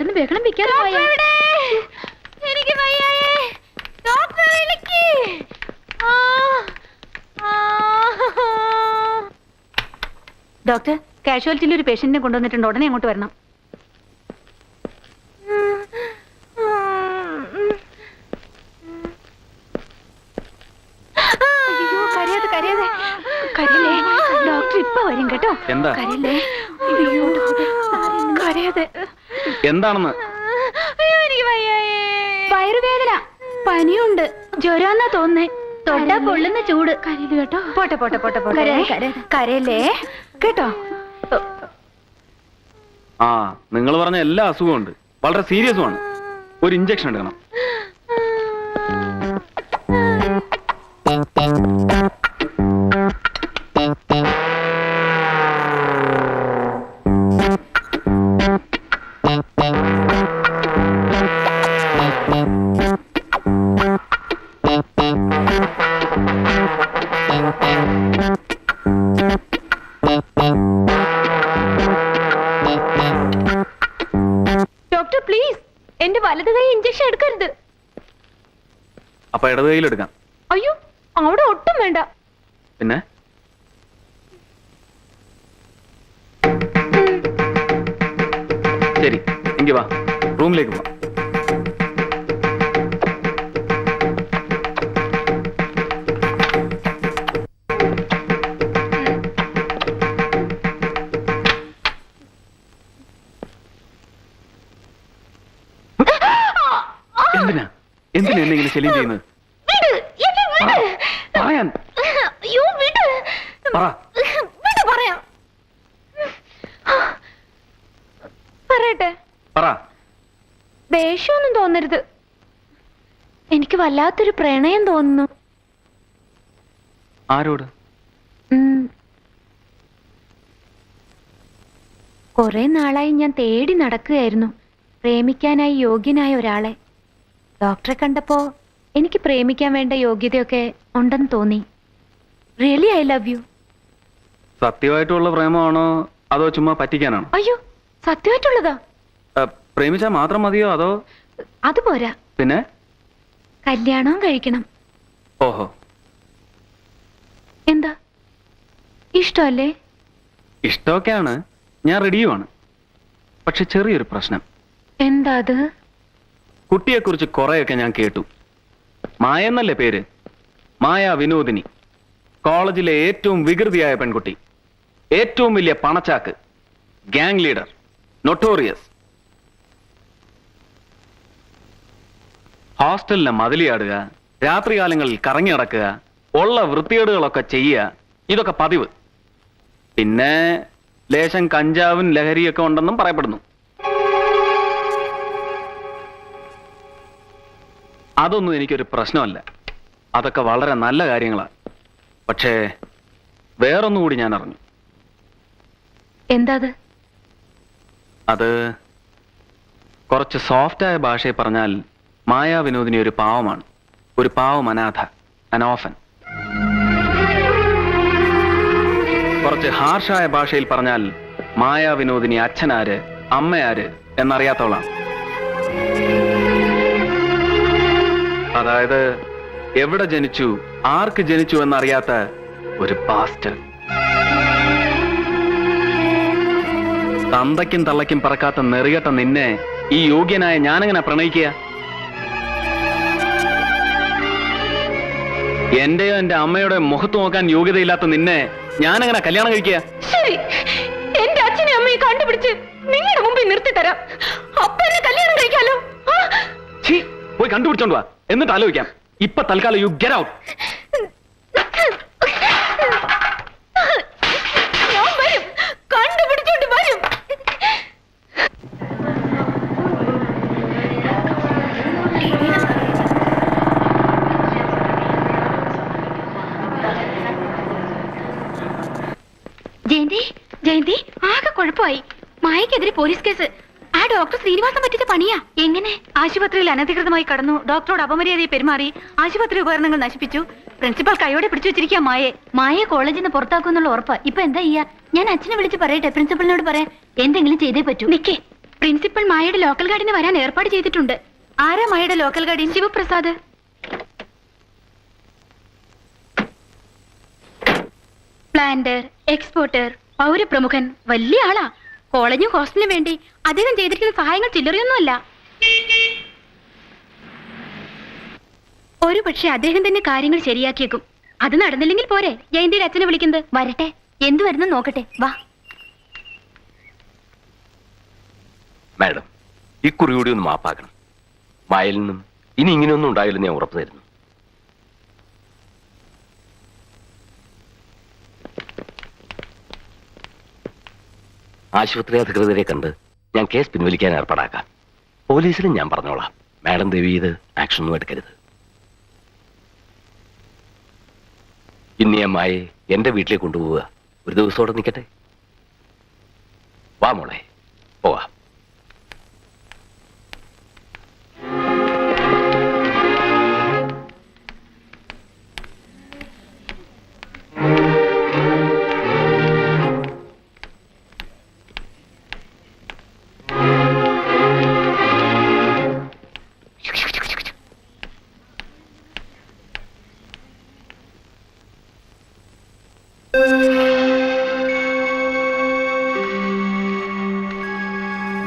കിടന്ന് ബഹളം വെക്കാതെ പോയാ. എനിക്ക് വയ്യായേ. ഡോക്ടറെ വിളിക്ക്. ഡോക്ടർ കാഷ്വാലിറ്റിയിൽ ഒരു പേഷ്യന്റിനെ കൊണ്ടുവന്നിട്ടുണ്ട്. ഉടനെ അങ്ങോട്ട് വരണം. അയ്യോ കരയാതെ കരയാതെ. കരയല്ലേ? ഡോക്ടർ ഇപ്പൊ വരും കേട്ടോ. എന്താ? കരയല്ലേ? അയ്യോ കരയാതെ. എന്താണെന്ന്? അയ്യോ എനിക്ക് വയ്യായേ. വയറുവേദന. പനിയുണ്ട്. ജ്വരാന്നാ തോന്നേ. തൊട്ടാ പൊള്ളുന്ന ചൂട്. കരയിൽ കേട്ടോ. പോട്ടെ പോട്ടെ പോട്ടെ പോട്ടെ. കരയല്ലേ? കേട്ടോ? ആ നിങ്ങൾ പറഞ്ഞ എല്ലാ അസുഖവും ഉണ്ട്. വളരെ സീരിയസുമാണ് ഒരു ഇഞ്ചക്ഷൻ എടുക്കണം. എടുക്കരുത് അപ്പൊ ഇടത് കയ്യിൽ എടുക്കാം. അയ്യോ അവിടെ ഒട്ടും വേണ്ട. പിന്നെ? ശരി എങ്കി വാ. റൂമിലേക്ക് പോവാം എന്തിനാ? എന്തിനാ എന്നെ ഇങ്ങനെ ശല്യം ചെയ്യുന്നത്? പറയാൻ. പറ. പറയാം. പറയട്ടെ. പറ. ദേഷ്യമൊന്നും തോന്നരുത്. എനിക്ക് വല്ലാത്തൊരു പ്രണയം തോന്നുന്നു. ആരോട്. കുറെ നാളായി ഞാൻ തേടി നടക്കുകയായിരുന്നു. പ്രേമിക്കാനായി യോഗ്യനായ ഒരാളെ. ഡോക്ടറെ കണ്ടപ്പോ എനിക്ക് പ്രേമിക്കാൻ വേണ്ട യോഗ്യതയൊക്കെ ഉണ്ടെന്ന് തോന്നി. റിയലി ഐ ലവ് യു സത്യമായിട്ടുള്ള പ്രേമമാണോ അതോ ചുമ്മാ പറ്റിക്കാനാണോ? അയ്യോ സത്യമായിട്ടുള്ളതാ. പ്രേമിച്ചാ പ്രേമിച്ചാൽ മാത്രം മതിയോ അതോ? അത് പോരാ. പിന്നെ? കല്യാണവും കഴിക്കണം. ഓഹോ. എന്താ? ഇഷ്ടമല്ലേ ഇഷ്ടമൊക്കെയാണ്. ഞാൻ റെഡിയുമാണ് പക്ഷെ ചെറിയൊരു പ്രശ്നം. എന്താ അത്? കുട്ടിയെക്കുറിച്ച് കുറെയൊക്കെ ഞാൻ കേട്ടു. മായ എന്നല്ലേ പേര്? മായ വിനോദിനി. കോളേജിലെ ഏറ്റവും വികൃതിയായ പെൺകുട്ടി. ഏറ്റവും വലിയ പണച്ചാക്ക്. ഗാങ് ലീഡർ നൊട്ടോറിയസ് ഹോസ്റ്റലിനെ മതിലിയാടുക രാത്രികാലങ്ങളിൽ കറങ്ങി നടക്കുക ഉള്ള വൃത്തികേടുകളൊക്കെ ചെയ്യുക ഇതൊക്കെ പതിവ്. പിന്നെ ലേശം കഞ്ചാവും ലഹരിയൊക്കെ ഉണ്ടെന്നും പറയപ്പെടുന്നു. അതൊന്നും എനിക്കൊരു പ്രശ്നമല്ല. അതൊക്കെ വളരെ നല്ല കാര്യങ്ങളാണ് പക്ഷേ വേറൊന്നുകൂടി ഞാൻ അറിഞ്ഞു എന്താ അത് അത് കുറച്ച് സോഫ്റ്റായ ഭാഷയിൽ പറഞ്ഞാൽ മായാ വിനോദിനി ഒരു പാവമാണ്. ഒരു പാവം അനാഥ അനോഫൻ. കുറച്ച് ഹാർഷായ ഭാഷയിൽ പറഞ്ഞാൽ മായാ വിനോദിനി അച്ഛനാര് അമ്മയാര് എന്നറിയാത്തവളാണ് അതായത് എവിടെ ജനിച്ചു ആർക്ക് ജനിച്ചു എന്നറിയാത്ത ഒരു പാസ്റ്റർ തന്തയ്ക്കും തള്ളയ്ക്കും പറക്കാത്ത നെറികെട്ട നിന്നെ ഈ യോഗ്യനായ ഞാനെങ്ങനെ പ്രണയിക്കുക? എന്റെയോ എന്റെ അമ്മയുടെ മുഖത്ത് നോക്കാൻ യോഗ്യതയില്ലാത്ത നിന്നെ ഞാനെങ്ങനെ കല്യാണം കഴിക്കുക? ശരി. എന്റെ അച്ഛനെ അമ്മയെ കണ്ടുപിടിച്ച് നിങ്ങളുടെ മുമ്പിൽ നിർത്തി തരാം അപ്പൊ എന്നെ കല്യാണം കഴിക്കാലോ? പോയി കണ്ടുപിടിച്ചോണ്ട് വാ. എന്നിട്ട് ആലോചിക്കാം. ഇപ്പൊ തൽക്കാലം യു ഗെറ്റ് ഔട്ട് ഞാൻ വരും. കണ്ടുപിടിച്ചോണ്ട് വരും. ജയന്തി ജയന്തി ആകെ കുഴപ്പമായി. മായക്കെതിരെ പോലീസ് കേസ്. ഡോക്ടർ ശ്രീനിവാസൻ പറ്റിച്ച പണിയാ. എങ്ങനെ? ആശുപത്രിയിൽ അനധികൃതമായി കടന്നു ഡോക്ടറോട് അപമര്യാദയെ പെരുമാറി ആശുപത്രി ഉപകരണങ്ങൾ നശിപ്പിച്ചു പ്രിൻസിപ്പൽ കൈയോടെ പിടിച്ചു വെച്ചിരിക്കുക മായെ. മായെ കോളേജിൽ നിന്ന് പുറത്താക്കുന്നുള്ള ഉറപ്പ്. ഇപ്പൊ എന്താ ചെയ്യാ? ഞാൻ അച്ഛനെ വിളിച്ച് പറയട്ടെ പ്രിൻസിപ്പലിനോട് പറയാൻ എന്തെങ്കിലും ചെയ്തേ പറ്റൂ. നിക്കേ. പ്രിൻസിപ്പൽ മായയുടെ ലോക്കൽ ഗാർഡിന് വരാൻ ഏർപ്പാട് ചെയ്തിട്ടുണ്ട്. ആരാ മായയുടെ local guardian? Sivaprasad. Planter exporter പൗരപ്രമുഖൻ വലിയ ആളാ. കോളേജും ഹോസ്റ്റലിനും വേണ്ടി അദ്ദേഹം ചെയ്തിരിക്കുന്ന സഹായങ്ങൾ ചില്ലറിയൊന്നുമല്ല. ഒരു പക്ഷെ അദ്ദേഹം തന്നെ കാര്യങ്ങൾ ശരിയാക്കിയേക്കും. അത് നടന്നില്ലെങ്കിൽ പോരെ. ജയന്തിയുടെ അച്ഛനെ വിളിക്കുന്നത്. വരട്ടെ. എന്തു വരുന്നു നോക്കട്ടെ. വാ. മാഡം ഇക്കുറി കൂടി ഒന്ന് മാപ്പാക്കണം. വയലിൽ ഇനി ഇങ്ങനെയൊന്നും ഉണ്ടായില്ലെന്ന് ഞാൻ ഉറപ്പു തരുന്നു. ആശുപത്രി അധികൃതരെ കണ്ട് ഞാൻ കേസ് പിൻവലിക്കാൻ ഏർപ്പാടാക്കാം. പോലീസിലും ഞാൻ പറഞ്ഞോളാം. മാഡം ദേവി ഇത് ആക്ഷൻ ഒന്നും എടുക്കരുത്. ഇനി അമ്മായി മായെ എന്റെ വീട്ടിലേക്ക് കൊണ്ടുപോവുക. ഒരു ദിവസത്തോടെ നിൽക്കട്ടെ. വാ മോളെ. പോവാം.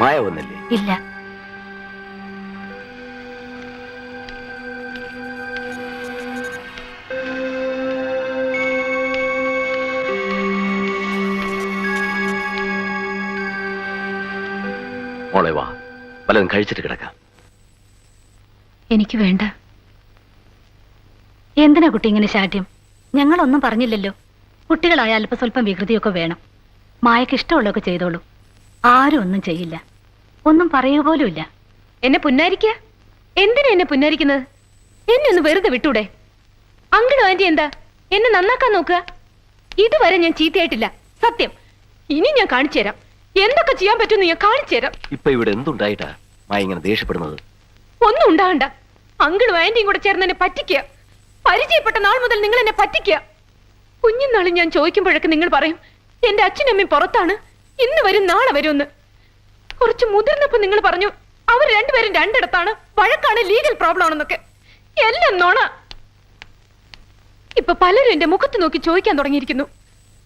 മായ ഇല്ല. മോളെ വാ. വല്ലതും കഴിച്ചിട്ട് കിടക്കാം. എനിക്ക് വേണ്ട. എന്തിനാ കുട്ടി ഇങ്ങനെ ശാഠ്യം? ഞങ്ങളൊന്നും പറഞ്ഞില്ലല്ലോ. കുട്ടികളായ അല്പസ്വല്പം വികൃതിയൊക്കെ വേണം. മായക്ക് ഇഷ്ടമുള്ളതൊക്കെ ചെയ്തോളൂ. ആരും ഒന്നും ചെയ്യില്ല. ഒന്നും പറയുക പോലുമില്ല എന്നെ പുന്നാരിക്ക? എന്തിനാ എന്നെ പുന്നാരിക്കുന്നത്? എന്നെ ഒന്ന് വെറുതെ വിട്ടൂടെ? അങ്കിളും ആന്റി എന്താ? എന്നെ നന്നാക്കാൻ നോക്കുക? ഇതുവരെ ഞാൻ ചീത്തയായിട്ടില്ല. സത്യം. ഇനി ഞാൻ കാണിച്ചു തരാം. എന്തൊക്കെ ചെയ്യാൻ പറ്റുമെന്ന് ഞാൻ കാണിച്ചു തരാം. ഇപ്പൊ ഇവിടെ എന്തുണ്ടായിട്ടാ മായ ഇങ്ങനെ ദേഷ്യപ്പെടുന്നത്? ഒന്നും ഉണ്ടാകണ്ട. അങ്കിളും ആന്റിയും കൂടെ ചേർന്ന് എന്നെ പറ്റിക്കുക. പരിചയപ്പെട്ട നാൾ മുതൽ നിങ്ങൾ എന്നെ പറ്റിക്കുക. കുഞ്ഞുനാളിൽ ഞാൻ ചോദിക്കുമ്പോഴൊക്കെ നിങ്ങൾ പറയും എന്റെ അച്ഛനും അമ്മയും പുറത്താണ്. ഇന്ന് വരും നാളെ വരുമെന്ന്. കുറച്ച് മുതിർന്നപ്പോ നിങ്ങൾ പറഞ്ഞു അവർ രണ്ടുപേരും രണ്ടിടത്താണ്. വഴക്കാണ് ലീഗൽ പ്രോബ്ലം ആണെന്നൊക്കെ. എല്ലാം നോണ. ഇപ്പൊ പലരും എന്റെ മുഖത്ത് നോക്കി ചോദിക്കാൻ തുടങ്ങിയിരിക്കുന്നു.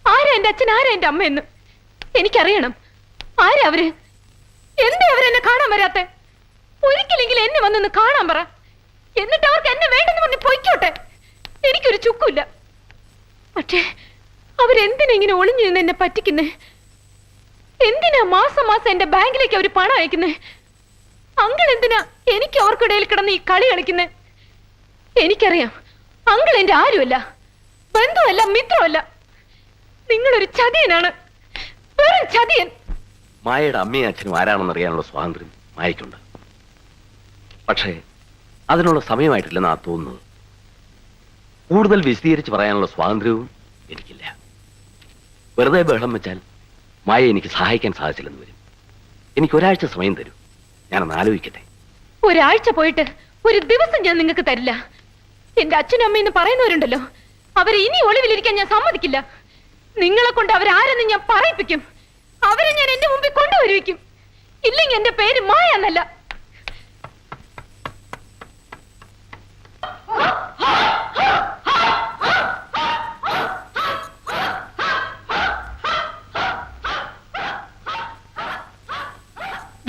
ആരാ എന്റെ അച്ഛൻ ആരാ എന്റെ അമ്മയെന്ന് എനിക്കറിയണം. ആരാ അവർ? എന്താ അവരെന്നെ കാണാൻ വരാത്തെ? ഒരിക്കലെങ്കിലും എന്നെ വന്നൊന്ന് കാണാൻ പറ. എന്നിട്ട് അവർക്ക് എന്നെ വേണ്ടെന്ന് പറഞ്ഞ് പൊയ്ക്കോട്ടെ. എനിക്കൊരു ചുക്കുമില്ല. പക്ഷേ അവരെന്തിനെ ഇങ്ങനെ ഒളിഞ്ഞു നിന്ന് എന്നെ പറ്റിക്കുന്നേ? എന്തിനാ മാസം മാസം എന്റെ ബാങ്കിലേക്ക് അവർ പണം അയക്കുന്നേ? അങ്കൾ എന്തിനാ എനിക്ക് അവർക്കിടയിൽ കിടന്ന് ഈ കളി കളിക്കുന്നേ? എനിക്കറിയാം അങ്കിൾ എന്റെ ആരുമല്ല ബന്ധുവല്ല മിത്രമല്ല. നിങ്ങളൊരു ചതിയനാണ് വെറും ചതിയൻ. മായയുടെ അമ്മയും അച്ഛനും ആരാണെന്ന് അറിയാനുള്ള സ്വാതന്ത്ര്യം മായയ്ക്കുണ്ട്. പക്ഷേ അതിനുള്ള സമയമായിട്ടില്ലെന്നാ തോന്നുന്നത്. കൂടുതൽ വിശദീകരിച്ച് പറയാനുള്ള സ്വാതന്ത്ര്യവും എനിക്കില്ല. വെറുതെ ബഹളം വെച്ചാൽ മായ എനിക്ക് സഹായിക്കാൻ സാധിച്ചില്ലെന്ന് വരും. എനിക്ക് ഒരാഴ്ച സമയം തരൂ. ഞാനൊന്ന് ആലോചിക്കട്ടെ. ഒരാഴ്ച പോയിട്ട് ഒരു ദിവസം ഞാൻ നിങ്ങൾക്ക് തരില്ല. എന്റെ അച്ഛനും അമ്മയെന്ന് പറയുന്നവരുണ്ടല്ലോ. അവരെ ഇനി ഒളിവിലിരിക്കാൻ ഞാൻ സമ്മതിക്കില്ല. നിങ്ങളെ കൊണ്ട് അവരാരെന്ന് ഞാൻ പറയിപ്പിക്കും. അവരെ ഞാൻ എന്റെ മുമ്പിൽ കൊണ്ടുവരുവിക്കും. ഇല്ലെങ്കിൽ എന്റെ പേര് മായ എന്നല്ല.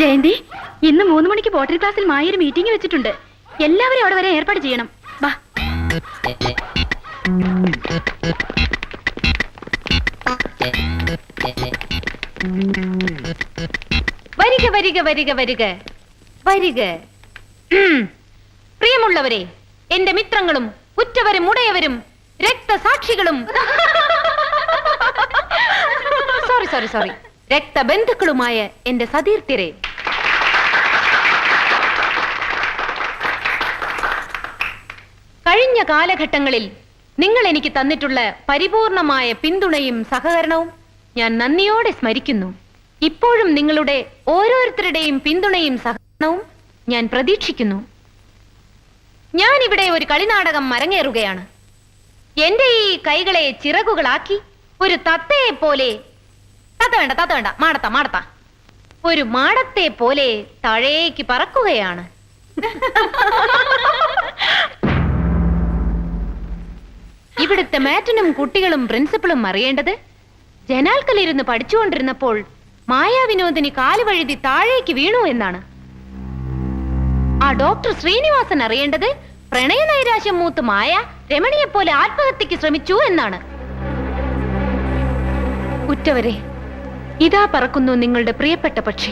ജയന്തി ഇന്ന് മൂന്ന് മണിക്ക് പോട്ടറി ക്ലാസ്സിൽ മായ ഒരു മീറ്റിംഗ് വെച്ചിട്ടുണ്ട്. എല്ലാവരും അവിടെ വരെ ഏർപ്പാട് ചെയ്യണം. വാ. വരിക വരിക വരിക വരിക. വരിക. പ്രിയമുള്ളവരെ എന്റെ മിത്രങ്ങളും ഉറ്റവരും ഉടയവരും രക്തസാക്ഷികളും. സോറി സോറി സോറി രക്തബന്ധുക്കളുമായ എന്റെ സതീർത്ഥ്യരെ കഴിഞ്ഞ കാലഘട്ടങ്ങളിൽ നിങ്ങൾ എനിക്ക് തന്നിട്ടുള്ള പരിപൂർണമായ പിന്തുണയും സഹകരണവും ഞാൻ നന്ദിയോടെ സ്മരിക്കുന്നു. ഇപ്പോഴും നിങ്ങളുടെ ഓരോരുത്തരുടെയും പിന്തുണയും സഹകരണവും ഞാൻ പ്രതീക്ഷിക്കുന്നു. ഞാൻ ഇവിടെ ഒരു കളിനാടകം മരങ്ങേറുകയാണ് എന്റെ ഈ കൈകളെ ചിറകുകളാക്കി ഒരു തത്തയെ പോലെ തത്ത വേണ്ട തത്ത വേണ്ട മാടത്ത മാടത്ത. ഒരു മാടത്തെ പോലെ താഴേക്ക് പറക്കുകയാണ്. ഇവിടുത്തെ മാറ്റനും കുട്ടികളും പ്രിൻസിപ്പളും അറിയേണ്ടത്? ജനാൽക്കലിരുന്ന് പഠിച്ചുകൊണ്ടിരുന്നപ്പോൾ മായാവിനോദിനി കാലുവഴുതി താഴേക്ക് വീണു എന്നാണ്. ആ ഡോക്ടർ ശ്രീനിവാസൻ അറിയേണ്ടത് പ്രണയ നൈരാശ്യം മൂത്ത് മായ രമണിയെ പോലെ ആത്മഹത്യക്ക് ശ്രമിച്ചു എന്നാണ്. ഉറ്റവരെ ഇതാ പറക്കുന്നു നിങ്ങളുടെ പ്രിയപ്പെട്ട പക്ഷി.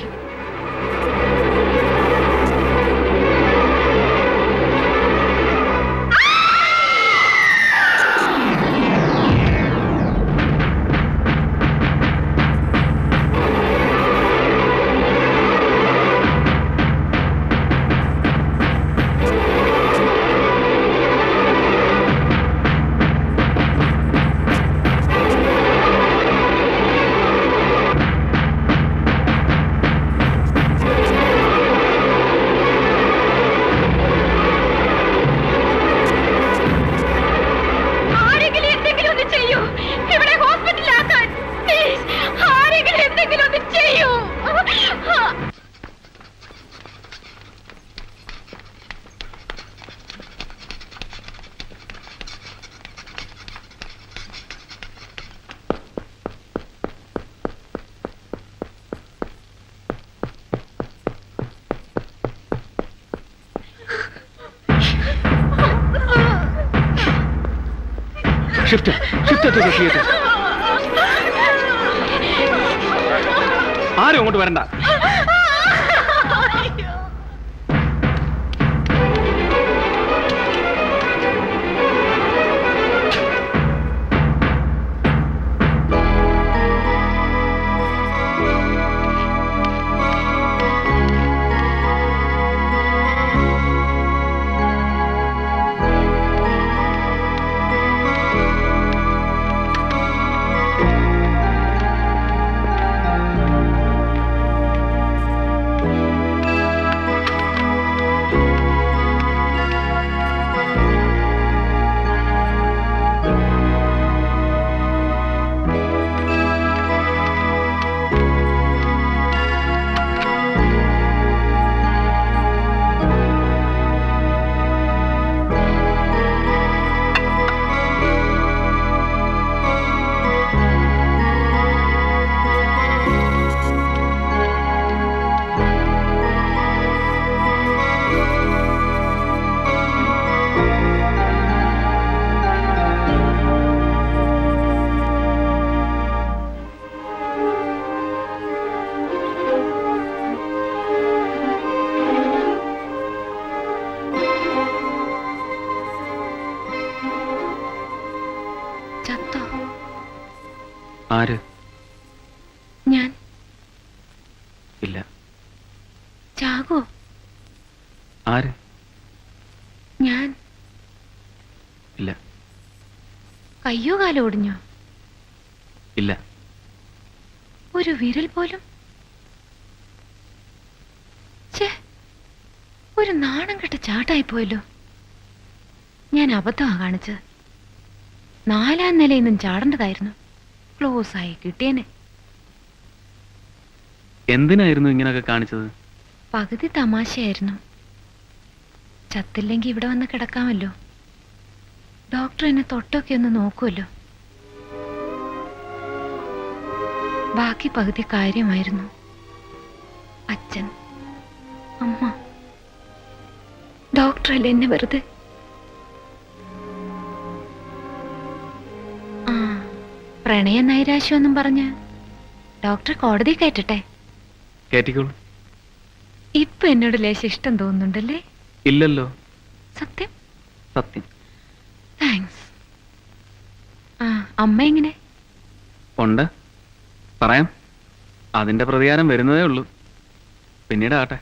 ഷിഫ്റ്റ് ഷിഫ്റ്റ് ഷിഫ്റ്റ് ആരും അങ്ങോട്ട് വരണ്ട. കയ്യോ കാലോ ഒടിഞ്ഞോ ഇല്ല. ഒരു വിരൽ പോലും? ഒരു നാണം കെട്ട ചാട്ടായി പോയല്ലോ ഞാൻ അബദ്ധമാണ് കാണിച്ചത്. നാലാം നിലയിൽ നിന്നും ചാടേണ്ടതായിരുന്നു. ക്ലോസ് ആയി കിട്ടിയനെ. എന്തിനായിരുന്നു ഇങ്ങനെയൊക്കെ കാണിച്ചത്? പകുതി തമാശയായിരുന്നു. ചത്തില്ലെങ്കിൽ ഇവിടെ വന്ന് കിടക്കാമല്ലോ. ഡോക്ടർ എന്നെ തൊട്ടൊക്കെ ഒന്ന് നോക്കുമല്ലോ ബാക്കി പകുതി കാര്യമായിരുന്നു. അച്ഛൻ അമ്മ. ഡോക്ടറല്ല എന്നെ വെറുതെ? ആ പ്രണയ നൈരാശ്യം പറഞ്ഞ് ഡോക്ടറെ കോടതി കയറ്റട്ടെ? കേറ്റിക്കോളൂ ഇപ്പൊ എന്നോട് ലേശം ഇഷ്ടം തോന്നുന്നുണ്ടല്ലേ? ഇല്ലല്ലോ. സത്യം? സത്യം. താങ്ക്സ് ആ അമ്മ എങ്ങനെ? ഉണ്ട്. പറയാം. അതിന്റെ പ്രതികാരം വരുന്നതേ ഉള്ളൂ. പിന്നീട് ആട്ടെ